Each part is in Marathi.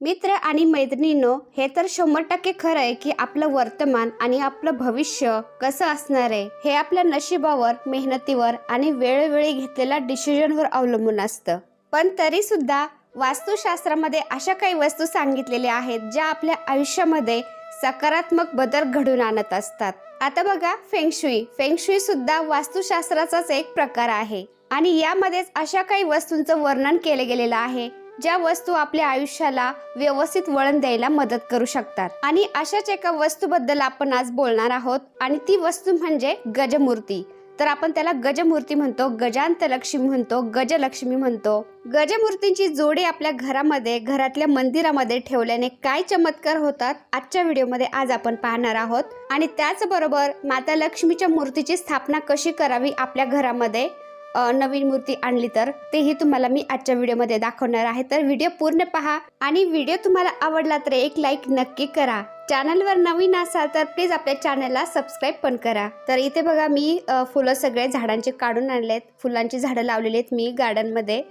मित्र आणि मैत्रिणींनो हे तर शंभर टक्के खरं आहे की आपलं वर्तमान आणि आपलं भविष्य कसं असणार आहे हे आपल्या नशिबावर मेहनतीवर आणि वेळोवेळी घेतलेल्या डिसिजनवर अवलंबून असतं. पण तरी सुद्धा वास्तुशास्त्रामध्ये अशा काही वस्तू सांगितलेल्या आहेत ज्या आपल्या आयुष्यामध्ये सकारात्मक बदल घडून आणत असतात. आता बघा फेंगशुई फेंगशुई सुद्धा वास्तुशास्त्राचाच एक प्रकार आहे. आणि यामध्येच अशा काही वस्तूंचं वर्णन केलं गेलेलं आहे ज्या वस्तू आपल्या आयुष्याला व्यवस्थित वळण द्यायला मदत करू शकतात. आणि अशाच एका वस्तूबद्दल आपण आज बोलणार आहोत आणि ती वस्तू म्हणजे गजमूर्ती. तर आपण त्याला गजमूर्ती म्हणतो गजांत लक्ष्मी म्हणतो गजलक्ष्मी म्हणतो. गजमूर्तींची जोडी आपल्या घरामध्ये घरातल्या मंदिरामध्ये ठेवल्याने काय चमत्कार होतात आजच्या व्हिडिओमध्ये आज आपण पाहणार आहोत. आणि त्याचबरोबर माता लक्ष्मीच्या मूर्तीची स्थापना कशी करावी आपल्या घरामध्ये नवीन मूर्ती आणली तर तेही तुम्हाला मी आजच्या व्हिडिओमध्ये दाखवणार आहे. तर व्हिडिओ पूर्ण पहा आणि व्हिडिओ तुम्हाला आवडला तर एक लाईक नक्की करा. चॅनलवर नवीन असाल तर प्लीज आपल्या चॅनलला सबस्क्राईब पण करा. तर इथे बघा मी फुलं सगळे झाडांचे काढून आणलेत. फुलांची झाडं लावलेली आहेत मी गार्डनमध्ये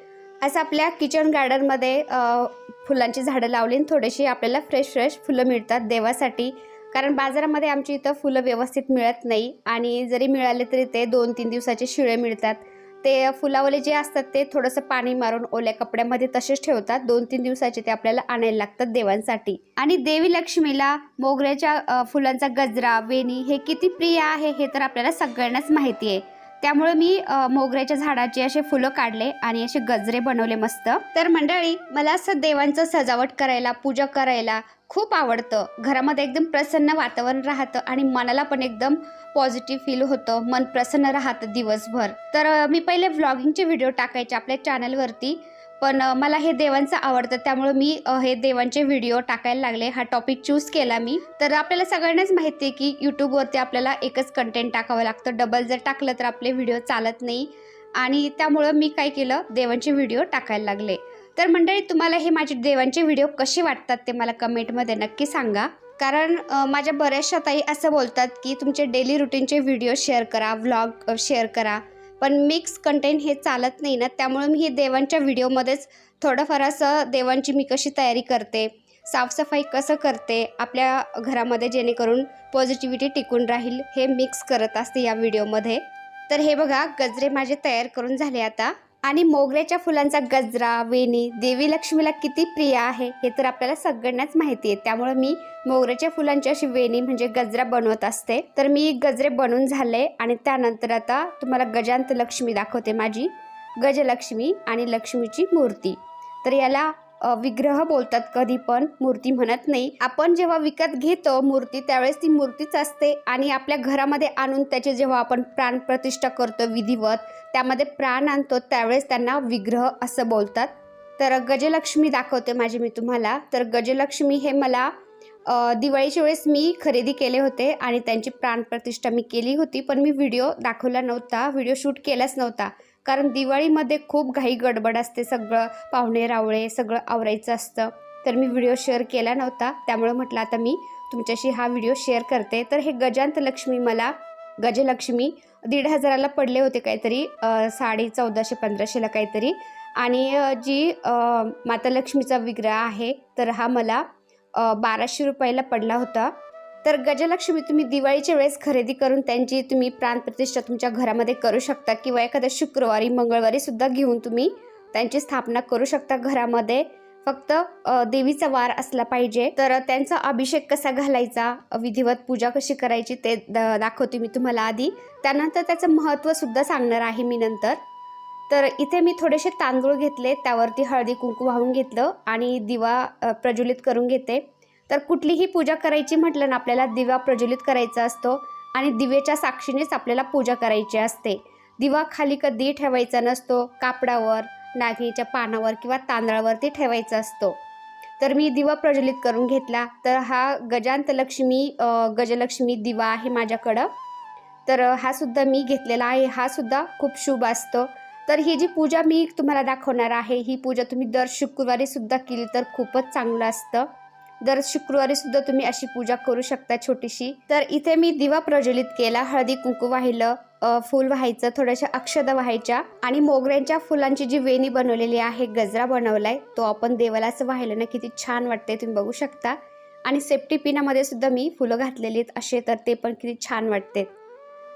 असं आपल्या किचन गार्डनमध्ये फुलांची झाडं लावली आणि थोडीशी आपल्याला फ्रेश फ्रेश फुलं मिळतात देवासाठी. कारण बाजारामध्ये आमची इथं फुलं व्यवस्थित मिळत नाही आणि जरी मिळाले तरी ते दोन तीन दिवसाचे शिळे मिळतात. ते फुलावले जे असतात ते थोडंसं पाणी मारून ओल्या कपड्यामध्ये तसेच ठेवतात. दोन तीन दिवसाचे ते आपल्याला आणायला लागतात देवांसाठी. आणि देवी लक्ष्मीला मोगऱ्याच्या फुलांचा गजरा वेणी हे किती प्रिय आहे हे तर आपल्याला सगळ्यांनाच माहिती आहे. त्यामुळे मी मोगऱ्याच्या झाडाचे असे फुलं काढले आणि असे गजरे बनवले मस्त. तर मंडळी मला असं देवांचं सजावट करायला पूजा करायला खूप आवडतं. घरामध्ये एकदम प्रसन्न वातावरण राहतं आणि मनाला पण एकदम पॉझिटिव्ह फील होतं. मन प्रसन्न राहतं दिवसभर. तर मी पहिले व्लॉगिंगचे व्हिडिओ टाकायचे आपल्या चॅनलवरती पण मला हे देवांचं आवडतं. त्यामुळे मी हे देवांचे व्हिडिओ टाकायला लागले. हा टॉपिक चूज केला मी. तर आपल्याला सगळ्यांनाच माहिती आहे की यूट्यूबवरती आपल्याला एकच कंटेंट टाकावं लागतं. डबल जर टाकलं तर आपले व्हिडिओ चालत नाही. आणि त्यामुळं मी काय केलं? देवांचे व्हिडिओ टाकायला लागले. तर मंडळी तुम्हाला हे माझे देवांचे व्हिडिओ कसे वाटतात ते मला कमेंटमध्ये नक्की सांगा. कारण माझ्या बऱ्याचशा ताई असं बोलतात की तुमचे डेली रुटीनचे व्हिडिओ शेअर करा व्लॉग शेअर करा. पण मिक्स कंटेंट हे चालत नाही ना त्यामुळे मी हे देवांच्या व्हिडिओमध्येच थोडंफार असं देवांची मी कशी तयारी करते साफसफाई कसं करते आपल्या घरामध्ये जेणेकरून पॉझिटिव्हिटी टिकून राहील हे मिक्स करत असते या व्हिडिओमध्ये तर हे बघा गजरे माझे तयार करून झाले आता. आणि मोगऱ्याच्या फुलांचा गजरा वेणी देवी लक्ष्मीला किती प्रिय आहे हे तर आपल्याला सगळ्यांनाच माहिती आहे. त्यामुळे मी मोगऱ्याच्या फुलांची अशी वेणी म्हणजे गजरा बनवत असते. तर मी गजरे बनवून झाले आणि त्यानंतर आता तुम्हाला गजांत लक्ष्मी दाखवते माझी. गजलक्ष्मी आणि लक्ष्मीची मूर्ती. तर याला विग्रह बोलतात कधी पण मूर्ती म्हणत नाही. आपण जेव्हा विकत घेतो मूर्ती त्यावेळेस ती मूर्तीच असते आणि आपल्या घरामध्ये आणून त्याचे जेव्हा आपण प्राणप्रतिष्ठा करतो विधिवत त्यामध्ये प्राण आणतो त्यावेळेस त्यांना विग्रह असं बोलतात. तर गजलक्ष्मी दाखवते माझी मी तुम्हाला. तर गजलक्ष्मी हे मला दिवाळीच्या वेळेस मी खरेदी केले होते आणि त्यांची प्राणप्रतिष्ठा मी केली होती पण मी व्हिडिओ दाखवला नव्हता व्हिडिओ शूट केलाच नव्हता. कारण दिवाळीमध्ये खूप घाई गडबड असते सगळं पाहुणे रावळे सगळं आवरायचं असतं. तर मी व्हिडिओ शेअर केला नव्हता त्यामुळे म्हटलं आता मी तुमच्याशी हा व्हिडिओ शेअर करते. तर हे गजांत लक्ष्मी मला गजलक्ष्मी दीड हजाराला पडले होते काहीतरी साडे चौदाशे पंधराशेला काहीतरी. आणि जी माता लक्ष्मीचा विग्रह आहे तर हा मला बाराशे रुपयाला पडला होता. तर गजलक्ष्मी तुम्ही दिवाळीच्या वेळेस खरेदी करून त्यांची तुम्ही प्राणप्रतिष्ठा तुमच्या घरामध्ये करू शकता किंवा एखाद्या शुक्रवारी मंगळवारी सुद्धा घेऊन तुम्ही त्यांची स्थापना करू शकता घरामध्ये. फक्त देवीचा वार असला पाहिजे. तर त्यांचा अभिषेक कसा घालायचा विधिवत पूजा कशी करायची ते द- दाखवते मी तुम्हाला आधी. त्यानंतर त्याचं महत्त्व सुद्धा सांगणार आहे मी नंतर. तर इथे मी थोडेसे तांदूळ घेतले त्यावरती हळदी कुंकू वाहून घेतलं आणि दिवा प्रज्वलित करून घेते. तर कुठलीही पूजा करायची म्हटलं ना आपल्याला दिवा प्रज्वलित करायचा असतो आणि दिवेच्या साक्षीनेच आपल्याला पूजा करायची असते. दिवा खाली कधी ठेवायचा नसतो कापडावर नागणीच्या पानावर किंवा तांदळावरती ठेवायचा असतो. तर मी दिवा प्रज्वलित करून घेतला तर हा गजांत लक्ष्मी गजलक्ष्मी दिवा आहे माझ्याकडं. तर हा सुद्धा मी घेतलेला आहे हा सुद्धा खूप शुभ असतो. तर ही जी पूजा मी तुम्हाला दाखवणार आहे ही पूजा तुम्ही दर शुक्रवारी सुद्धा केली तर खूपच चांगलं असतं. दर शुक्रवारी सुद्धा तुम्ही अशी पूजा करू शकता छोटीशी. तर इथे मी दिवा प्रज्वलित केला हळदी कुंकू वाहिलं फूल व्हायचं थोड्याशा अक्षदा व्हायच्या आणि मोगऱ्यांच्या फुलांची जी वेणी बनवलेली आहे गजरा बनवलाय तो आपण देवाला असं ना किती छान वाटते तुम्ही बघू शकता. आणि सेफ्टी पिनामध्ये सुद्धा मी फुलं घातलेली आहेत असे तर ते पण किती छान वाटते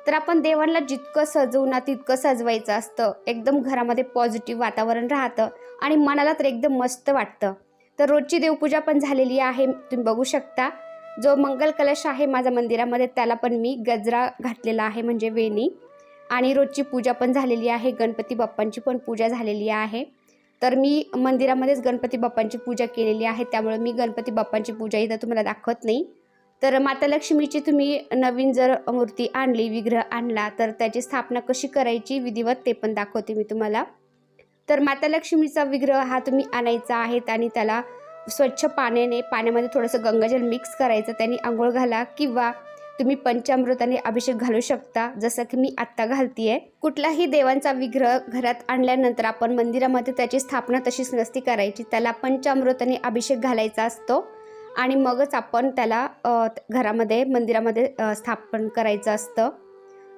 तर आपण देवांना जितकं सजवू ना तितकं सजवायचं असतं. एकदम घरामध्ये पॉझिटिव्ह वातावरण राहतं आणि मनाला तर एकदम मस्त वाटतं. तर रोजची देवपूजा पण झालेली आहे तुम्ही बघू शकता. जो मंगल कलश आहे माझ्या मंदिरामध्ये त्याला पण मी गजरा घातलेला आहे म्हणजे वेणी. आणि रोजची पूजा पण झालेली आहे गणपती बाप्पांची पण पूजा झालेली आहे. तर मी मंदिरामध्येच गणपती बाप्पांची पूजा केलेली आहे त्यामुळे मी गणपती बाप्पांची पूजा इथं तुम्हाला दाखवत नाही. तर माता लक्ष्मीची तुम्ही नवीन जर मूर्ती आणली विग्रह आणला तर त्याची स्थापना कशी करायची विधिवत ते पण दाखवते मी तुम्हाला. तर माता लक्ष्मीचा विग्रह हा तुम्ही आणायचा आहे आणि त्याला स्वच्छ पाण्याने पाण्यामध्ये थोडंसं गंगाजल मिक्स करायचं त्याने आंघोळ घाला किंवा तुम्ही पंचामृताने अभिषेक घालू शकता जसं की मी आत्ता घालतीये. कुठलाही देवांचा विग्रह घरात आणल्यानंतर आपण मंदिरामध्ये त्याची स्थापना तशीच नसती करायची त्याला पंचामृताने अभिषेक घालायचा असतो आणि मगच आपण त्याला घरामध्ये मंदिरामध्ये स्थापन करायचं असतं.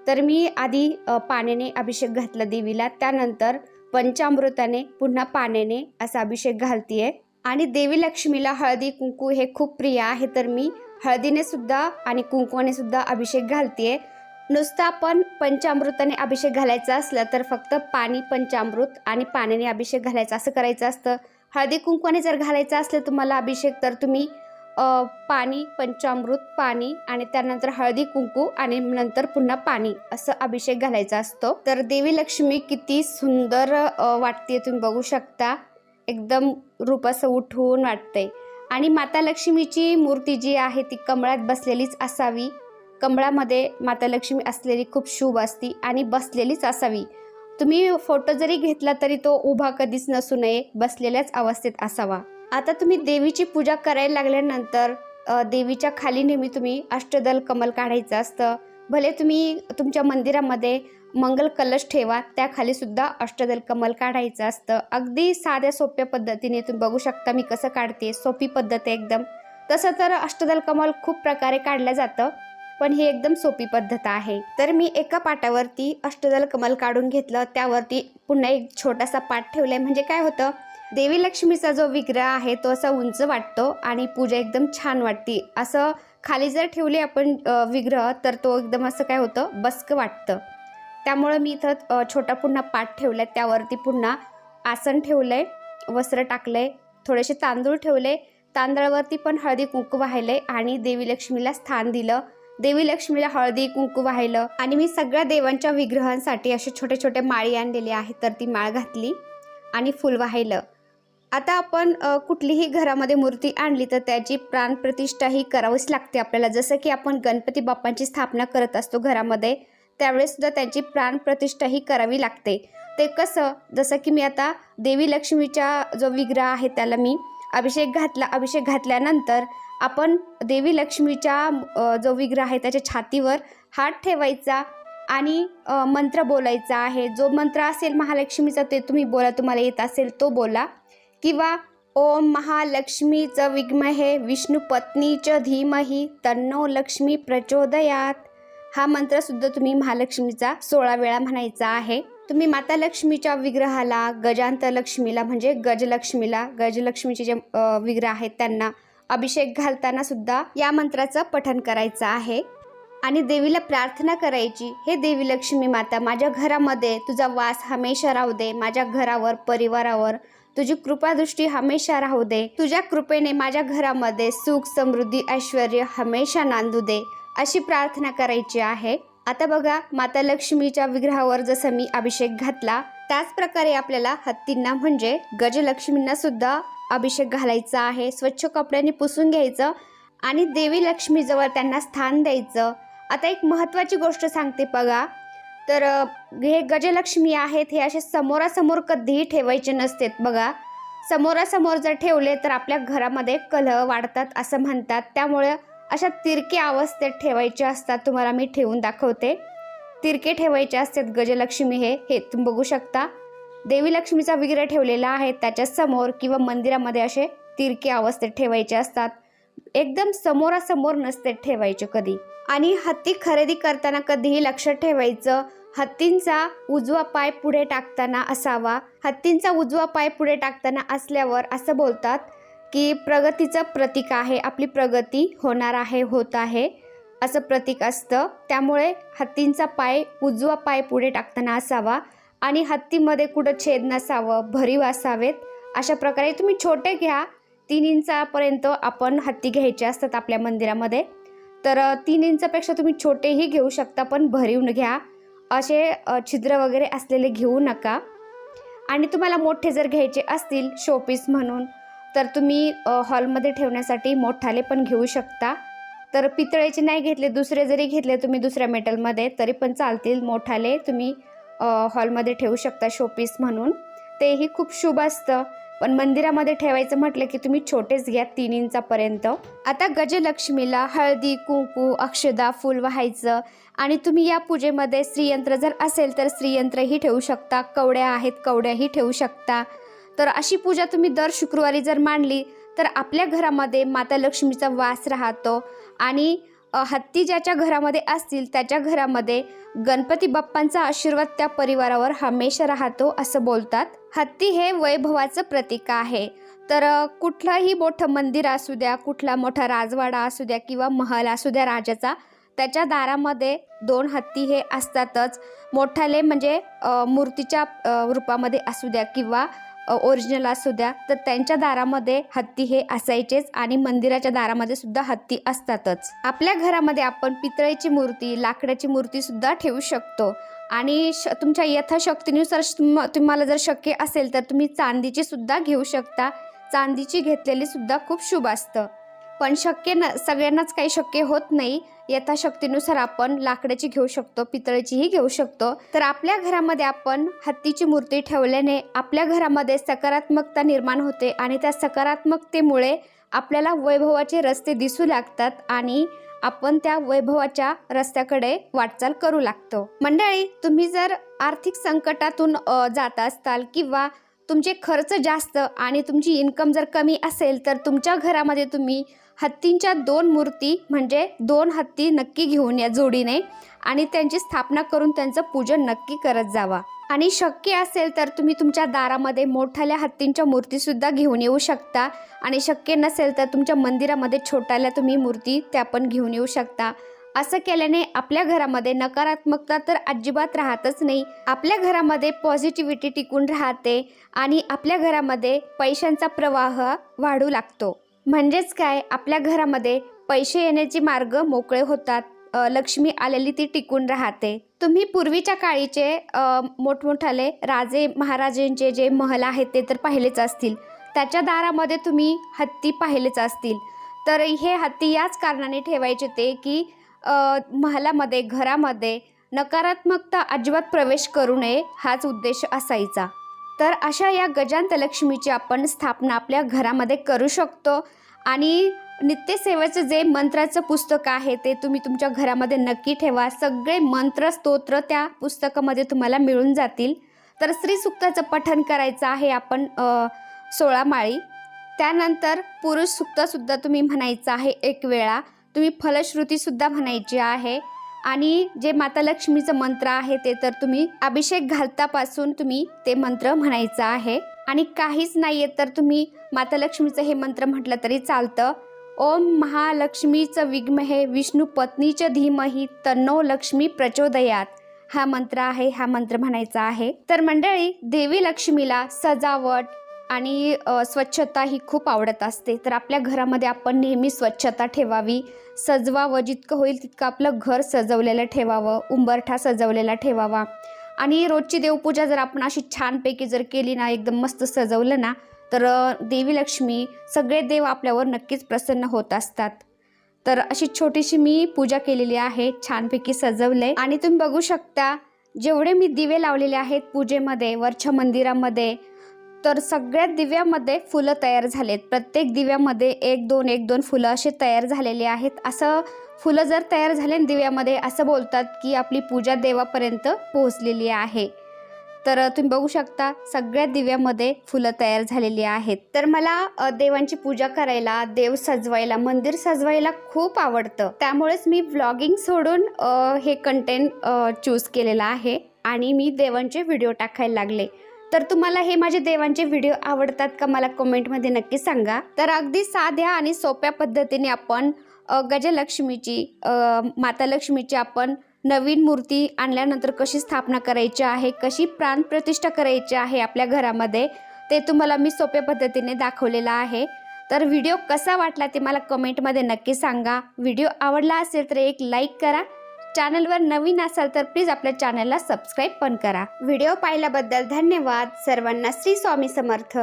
तर मी आधी पाण्याने अभिषेक घातला देवीला त्यानंतर पंचामृताने पुन्हा पाण्याने असा अभिषेक घालतीये. आणि देवी लक्ष्मीला हळदी कुंकू हे खूप प्रिय आहे. तर मी हळदीने सुद्धा आणि कुंकवाने सुद्धा अभिषेक घालतीये. नुसता आपण पंचामृताने अभिषेक घालायचा असला तर फक्त पाणी पंचामृत आणि पाण्याने अभिषेक घालायचा. असं करायचं असतं. हळदी कुंकवाने जर घालायचं असलं तुम्हाला अभिषेक तर तुम्ही पाणी पंचामृत पाणी आणि त्यानंतर हळदी कुंकू आणि नंतर पुन्हा पाणी असं अभिषेक घालायचा असतो. तर देवी लक्ष्मी किती सुंदर वाटते तुम्ही बघू शकता. एकदम रूप असं उठवून वाटतंय. आणि माता लक्ष्मीची मूर्ती जी आहे ती कमळात बसलेलीच असावी. कमळामध्ये माता लक्ष्मी असलेली खूप शुभ असती आणि बसलेलीच असावी. तुम्ही फोटो जरी घेतला तरी तो उभा कधीच नसू नये बसलेल्याच अवस्थेत असावा. आता तुम्ही देवीची पूजा करायला लागल्यानंतर देवीच्या खाली नेहमी तुम्ही अष्टदल कमल काढायचं असतं. भले तुम्ही तुमच्या मंदिरामध्ये मंगल कलश ठेवा त्याखाली सुद्धा अष्टदल कमल काढायचं असतं. अगदी साध्या सोप्या पद्धतीने तुम्ही बघू शकता मी कसं काढते. सोपी पद्धत आहे एकदम. तसं तर अष्टदल कमल खूप प्रकारे काढलं जातं पण ही एकदम सोपी पद्धत आहे. तर मी एका पाटावरती अष्टदल कमल काढून घेतलं. त्यावरती पुन्हा एक छोटासा पाट ठेवलाय. म्हणजे काय होतं? देवी लक्ष्मीचा जो विग्रह आहे तो असा उंच वाटतो आणि पूजा एकदम छान वाटते. असं खाली जर ठेवले आपण विग्रह तर तो एकदम असं काय होतं? बसकं वाटतं. त्यामुळं मी इथं छोटा पुन्हा पाट आहे त्यावरती पुन्हा आसन ठेवलंय वस्त्र टाकलंय थोडेसे तांदूळ ठेवले तांदळावरती पण हळदी कुंकू वाहिले आणि देवी लक्ष्मीला स्थान दिलं. देवी लक्ष्मीला हळदी कुंकू वाहिलं आणि मी सगळ्या देवांच्या विग्रहांसाठी असे छोटे छोटे माळी आणलेले आहे तर ती माळ घातली आणि फुल वाहिलं. आता आपण कुठलीही घरामध्ये मूर्ती आणली तर त्याची प्राणप्रतिष्ठा ही करावीच लागते आपल्याला. जसं की आपण गणपती बाप्पांची स्थापना करत असतो घरामध्ये त्यावेळेससुद्धा त्यांची प्राणप्रतिष्ठा ही करावी लागते. ते कसं जसं की मी आता देवी लक्ष्मीचा जो विग्रह आहे त्याला मी अभिषेक घातला अभिषेक घातल्यानंतर आपण देवी लक्ष्मीच्या जो विग्रह आहे त्याच्या छातीवर हात ठेवायचा आणि मंत्र बोलायचा आहे. जो मंत्र असेल महालक्ष्मीचा ते तुम्ही बोला तुम्हाला येत असेल तो बोला. किंवा ओम महालक्ष्मीचं विग्महे विष्णू पत्नीचं धीमही तन्नो लक्ष्मी प्रचोदयात. हा मंत्रसुद्धा तुम्ही महालक्ष्मीचा सोळा वेळा म्हणायचा आहे. तुम्ही माता लक्ष्मीच्या विग्रहाला गजांत लक्ष्मीला म्हणजे गजलक्ष्मीला गजलक्ष्मीचे जे विग्रह आहेत त्यांना अभिषेक घालताना सुद्धा या मंत्राचं पठण करायचं आहे. आणि देवीला प्रार्थना करायची हे देवी लक्ष्मी माता माझ्या घरामध्ये तुझा वास हमेशा राहू दे माझ्या घरावर परिवारावर तुझी कृपादृष्टी हमेशा राहू दे. तुझ्या कृपेने माझ्या घरामध्ये सुख समृद्धी ऐश्वर हमेशा नांदू दे. अशी प्रार्थना करायची आहे. आता बघा माता लक्ष्मीच्या विग्रहावर जसं मी अभिषेक घातला त्याच प्रकारे आपल्याला हत्तींना म्हणजे गजलक्ष्मींना सुद्धा अभिषेक घालायचा आहे. स्वच्छ कपड्यांनी पुसून घ्यायचं आणि देवी लक्ष्मीजवळ त्यांना स्थान द्यायचं. आता एक महत्त्वाची गोष्ट सांगते बघा. तर हे गजलक्ष्मी आहेत हे असे समोरासमोर कधीही ठेवायचे नसतेत बघा. समोरासमोर जर ठेवले तर आपल्या घरामध्ये कलह वाढतात असं म्हणतात. त्यामुळे अशा तिरके अवस्थेत ठेवायचे असतात तुम्हाला मी ठेवून दाखवते. तिरके ठेवायचे असतात गजलक्ष्मी हे हे तुम्ही बघू शकता. देवी लक्ष्मीचा विग्रह ठेवलेला आहे त्याच्यासमोर किंवा मंदिरामध्ये असे तिरके अवस्थेत ठेवायचे असतात. एकदम समोरासमोर नसते ठेवायचे कधी. आणि हत्ती खरेदी करताना कधीही लक्षात ठेवायचं हत्तींचा उजवा पाय पुढे टाकताना असावा. हत्तींचा उजवा पाय पुढे टाकताना असल्यावर असं बोलतात की प्रगतीचं प्रतीक आहे आपली प्रगती होणार आहे होत आहे. असं प्रतीक असतं. त्यामुळे हत्तींचा पाय उजवा पाय पुढे टाकताना असावा आणि हत्तीमध्ये कुठं छेद नसावं भरीव असावेत अशा प्रकारे तुम्ही छोटे घ्या. तीन इंचापर्यंत आपण हत्ती घ्यायचे असतात आपल्या मंदिरामध्ये. तर तीन इंचापेक्षा तुम्ही छोटेही घेऊ शकता पण भरीव घ्या. असे छिद्र वगैरे असलेले घेऊ नका. आणि तुम्हाला मोठे जर घ्यायचे असतील शोपीस म्हणून तर तुम्ही हॉलमध्ये ठेवण्यासाठी मोठाले पण घेऊ शकता. तर पितळेचे नाही घेतले दुसरे जरी घेतले तुम्ही दुसऱ्या मेटलमध्ये तरी पण चालतील. मोठाले तुम्ही हॉलमध्ये ठेवू शकता शोपीस म्हणून. तेही खूप शुभ असतं. पण मंदिरामध्ये ठेवायचं म्हटलं की तुम्ही छोटेच घ्या तीन इंचापर्यंत. आता गजलक्ष्मीला हळदी कुंकू अक्षदा फूल व्हायचं. आणि तुम्ही या पूजेमध्ये श्रीयंत्र जर असेल तर श्रीयंत्रही ठेवू शकता. कवड्या आहेत कवड्याही ठेवू शकता. तर अशी पूजा तुम्ही दर शुक्रवारी जर मांडली तर आपल्या घरामध्ये माता लक्ष्मीचा वास राहतो. आणि हत्ती ज्याच्या घरामध्ये असतील त्याच्या घरामध्ये गणपती बाप्पांचा आशीर्वाद त्या परिवारावर हमेशा राहतो असं बोलतात. हत्ती हे वैभवाचं प्रतीक आहे. तर कुठलंही मोठं मंदिर असू द्या कुठला मोठा राजवाडा असू द्या किंवा महल असू द्या राजाचा त्याच्या दारामध्ये दोन हत्ती हे असतातच. मोठाले म्हणजे मूर्तीच्या रूपामध्ये असू द्या किंवा ओरिजिनल असू द्या तर त्यांच्या दारामध्ये हत्ती हे असायचेच आणि मंदिराच्या दारामध्ये सुद्धा हत्ती असतातच. आपल्या घरामध्ये आपण पितळेची मूर्ती लाकडाची मूर्ती सुद्धा ठेवू शकतो. आणि श तुमच्या यथाशक्तीनुसार तुम्हाला जर शक्य असेल तर तुम्ही चांदीची सुद्धा घेऊ शकता. चांदीची घेतलेली सुद्धा खूप शुभ असतं. पण शक्य न सगळ्यांनाच काही शक्य होत नाही. यथाशक्तीनुसार आपण लाकडाची घेऊ शकतो पितळेचीही घेऊ शकतो. तर आपल्या घरामध्ये आपण हत्तीची मूर्ती ठेवल्याने आपल्या घरामध्ये सकारात्मकता निर्माण होते आणि त्या सकारात्मकतेमुळे आपल्याला वैभवाचे रस्ते दिसू लागतात आणि आपण त्या वैभवाच्या रस्त्याकडे वाटचाल करू लागतो. मंडळी तुम्ही जर आर्थिक संकटातून जात असताल किंवा तुमचे खर्च जास्त आणि तुमची इन्कम जर कमी असेल तर तुमच्या घरामध्ये तुम्ही हत्तींच्या दोन मूर्ती म्हणजे दोन हत्ती नक्की घेऊन या जोडीने आणि त्यांची स्थापना करून त्यांचं पूजन नक्की करत जावा. आणि शक्य असेल तर तुम्ही तुमच्या दारामध्ये मोठ्याल्या हत्तींच्या मूर्तीसुद्धा घेऊन येऊ शकता. आणि शक्य नसेल तर तुमच्या मंदिरामध्ये छोट्याल्या तुम्ही मूर्ती त्या पण घेऊन येऊ शकता. असं केल्याने आपल्या घरामध्ये नकारात्मकता तर अजिबात राहतच नाही. आपल्या घरामध्ये पॉझिटिव्हिटी टिकून राहते आणि आपल्या घरामध्ये पैशांचा प्रवाह वाढू लागतो. म्हणजेच काय? आपल्या घरामध्ये पैसे येण्याचे मार्ग मोकळे होतात. लक्ष्मी आलेली ती टिकून राहते. तुम्ही पूर्वीच्या काळीचे मोठमोठाले राजे महाराजांचे जे महल आहेत ते तर पाहिलेच असतील. त्याच्या दारामध्ये तुम्ही हत्ती पाहिलेच असतील. तर हे हत्ती याच कारणाने ठेवायचे ते की महालामध्ये घरामध्ये नकारात्मकता अजिबात प्रवेश करू नये हाच उद्देश असायचा. तर अशा या गजांत लक्ष्मीची आपण स्थापना आपल्या घरामध्ये करू शकतो. आणि नित्यसेवेचं जे मंत्राचं पुस्तक आहे ते तुम्ही तुमच्या घरामध्ये नक्की ठेवा. सगळे मंत्र स्तोत्र त्या पुस्तकामध्ये तुम्हाला मिळून जातील. तर स्त्री सुक्ताचं पठन करायचं आहे आपण सोळा माळी. त्यानंतर पुरुष सुक्तसुद्धा तुम्ही म्हणायचं आहे एक वेळा. तुम्ही फलश्रुतीसुद्धा म्हणायची आहे. आणि जे माता लक्ष्मीचं मंत्र आहे ते तर तुम्ही अभिषेक घालतापासून तुम्ही ते मंत्र म्हणायचं आहे. आणि काहीच नाही आहे तर तुम्ही माता लक्ष्मीचं हे मंत्र म्हटलं तरी चालतं. ओम महालक्ष्मीचं विघ्महे विष्णू पत्नीचं धीमही तन्नो लक्ष्मी प्रचोदयात. हा मंत्र आहे हा मंत्र म्हणायचा आहे. तर मंडळी देवी लक्ष्मीला सजावट आणि स्वच्छता ही खूप आवडत असते. तर आपल्या घरामध्ये आपण नेहमी स्वच्छता ठेवावी. सजवावं जितकं होईल तितकं आपलं घर सजवलेलं ठेवावं उंबरठा सजवलेला ठेवावा. आणि रोजची देवपूजा जर आपण अशी छानपैकी जर केली ना एकदम मस्त सजवलं ना तर देवी लक्ष्मी सगळे देव आपल्यावर नक्कीच प्रसन्न होत असतात. तर अशी छोटीशी मी पूजा केलेली आहे छानपैकी सजवले. आणि तुम्ही बघू शकता जेवढे मी दिवे लावलेले आहेत पूजेमध्ये वरच्या मंदिरामध्ये तर सगळ्या दिव्यामध्ये फुलं तयार झालेत. प्रत्येक दिव्यामध्ये एक दोन एक दोन फुलं असे तयार झालेले आहेत. असं फुलं जर तयार झाले दिव्यामध्ये असं बोलतात की आपली पूजा देवापर्यंत पोहोचलेली आहे. तर तुम्ही बघू शकता सगळ्या दिव्यामध्ये फुलं तयार झालेली आहेत. तर मला देवांची पूजा करायला देव सजवायला मंदिर सजवायला खूप आवडतं. त्यामुळेच मी व्लॉगिंग सोडून हे कंटेंट चूज केलेलं आहे. आणि मी देवांचे व्हिडिओ टाकायला लागले. तर तुम्हाला हे माझे देवांचे व्हिडिओ आवडतात का मला कमेंटमध्ये नक्की सांगा. तर अगदी साध्या आणि सोप्या पद्धतीने आपण गजलक्ष्मीची माता लक्ष्मीची आपण नवीन मूर्ती आणल्यानंतर कशी स्थापना करायची आहे कशी प्राणप्रतिष्ठा करायची आहे आपल्या घरामध्ये ते तुम्हाला मी सोप्या पद्धतीने दाखवलेलं आहे. तर व्हिडिओ कसा वाटला ते मला कमेंटमध्ये नक्की सांगा. व्हिडिओ आवडला असेल तर एक लाईक करा. चॅनलवर नवीन असाल तर प्लीज आपल्या चॅनलला सबस्क्राईब पण करा. व्हिडिओ पाहिल्याबद्दल धन्यवाद. सर्वांना श्री स्वामी समर्थ.